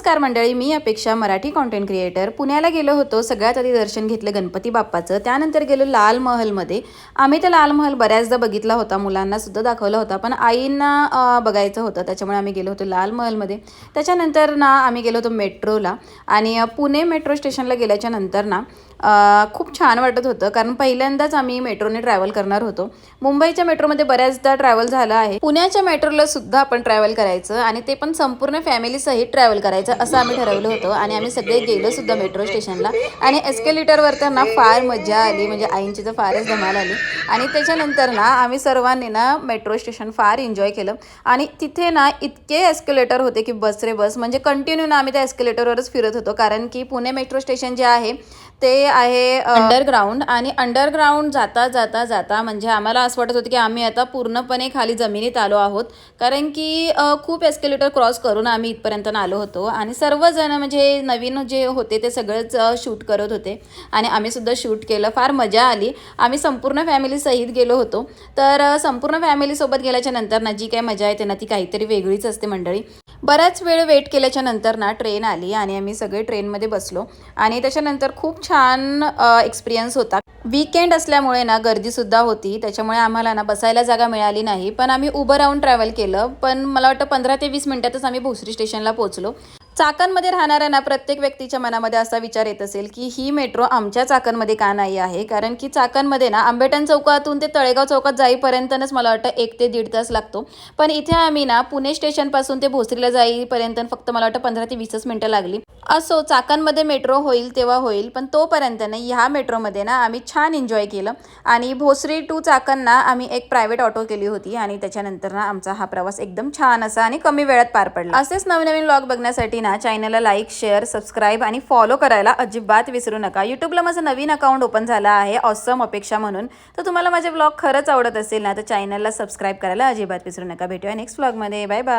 नमस्कार मंडळी मी अपेक्षा मराठी कॉन्टेंट क्रिएटर पुण्याला गेलो होतो सगळ्यात आधी दर्शन घेतलं गणपती बाप्पाचं. त्यानंतर गेलो लाल महलमध्ये. आम्ही तर लाल महल बऱ्याचदा बघितला होता मुलांना सुद्धा दाखवला होता पण आईंना बघायचं होतं. त्याच्यामुळे आम्ही गेलो होतो लाल महलमध्ये. त्याच्यानंतर ना आम्ही गेलो होतो मेट्रोला. आणि पुणे मेट्रो स्टेशनला गेल्याच्यानंतर ना खूप छान वाटत होतं. कारण पहिल्यांदाच आम्ही मेट्रोने ट्रॅव्हल करणार होतो. मुंबईच्या मेट्रोमध्ये बऱ्याचदा ट्रॅव्हल झालं आहे. पुण्याच्या मेट्रोला सुद्धा आपण ट्रॅव्हल करायचं आणि ते पण संपूर्ण फॅमिलीसहित ट्रॅव्हल करायचं असं आम्ही ठरवलं होतं. आणि आम्ही सगळे गेलो सुद्धा मेट्रो स्टेशनला. आणि एस्केलेटरवर तर ना फार मजा आली. म्हणजे आईंची तर फारच धमाल आली. आणि त्याच्यानंतर ना आम्ही सर्वांनी ना मेट्रो स्टेशन फार एन्जॉय केलं. आणि तिथे ना इतके एस्केलेटर होते की बस रे बस. म्हणजे कंटिन्यू ना आम्ही त्या एस्केलेटरवरच फिरत होतो. कारण की पुणे मेट्रो स्टेशन जे आहे ते आहे अंडरग्राऊंड आणि अंडरग्राऊंड जाता जाता जाता म्हणजे आम्हाला असं वाटत होतं की आम्ही आता पूर्णपणे खाली जमिनीत आलो आहोत. कारण की खूप एस्केलेटर क्रॉस करून आम्ही इथपर्यंत आलो होतो आणि सर्वजण म्हणजे नवीन जे होते ते सगळंच शूट करत होते आणि आम्ही सुद्धा शूट केलं. फार मजा आली. आम्ही संपूर्ण फॅमिली सहित गेलो होतो. तर संपूर्ण फॅमिलीसोबत गेल्याच्यानंतर ना जी काही मजा येते ना ती काहीतरी वेगळीच असते मंडळी. बराच वेळ वेट केल्याच्यानंतर ना ट्रेन आली आणि आम्ही सगळे ट्रेनमध्ये बसलो. आणि त्याच्यानंतर खूप छान एक्सपिरियन्स होता. वीकेंड असल्यामुळे ना गर्दीसुद्धा होती. त्याच्यामुळे आम्हाला ना बसायला जागा मिळाली नाही. पण आम्ही उभं राहून ट्रॅव्हल केलं. पण मला वाटतं पंधरा ते वीस मिनटातच आम्ही भोसरी स्टेशनला पोहोचलो. चाकणमध्ये राहणाऱ्या ना प्रत्येक व्यक्तीच्या मनामध्ये असा विचार येत असेल की ही मेट्रो आमच्या चाकणमध्ये का नाही आहे? कारण की चाकणमध्ये ना आंबेटन चौकातून ते तळेगाव चौकात जाईपर्यंतच मला वाटतं एक ते दीड तास लागतो. पण इथे आम्ही ना पुणे स्टेशनपासून ते भोसरीला जाईपर्यंत फक्त मला वाटतं पंधरा ते वीसच मिनटं लागली. असो चाकणमध्ये मेट्रो होईल तेव्हा होईल पण तोपर्यंत ना ह्या मेट्रोमध्ये ना आम्ही छान एन्जॉय केलं. आणि भोसरी टू चाकण ना आम्ही एक प्रायव्हेट ऑटो केली होती आणि त्याच्यानंतर ना आमचा हा प्रवास एकदम छान असा आणि कमी वेळात पार पडला. असेच नवनवीन लॉग बघण्यासाठी ना चॅनलला लाईक शेअर सबस्क्राईब आणि फॉलो करायला अजिबात विसरू नका. यूट्यूबला माझं नवीन अकाउंट ओपन झालं आहे ऑसम अपेक्षा म्हणून. तर तुम्हाला माझे ब्लॉग खरंच आवडत असेल ना तर चॅनलला सबस्क्राईब करायला अजिबात विसरू नका. भेटूया नेक्स्ट ब्लॉगमध्ये बाय बाय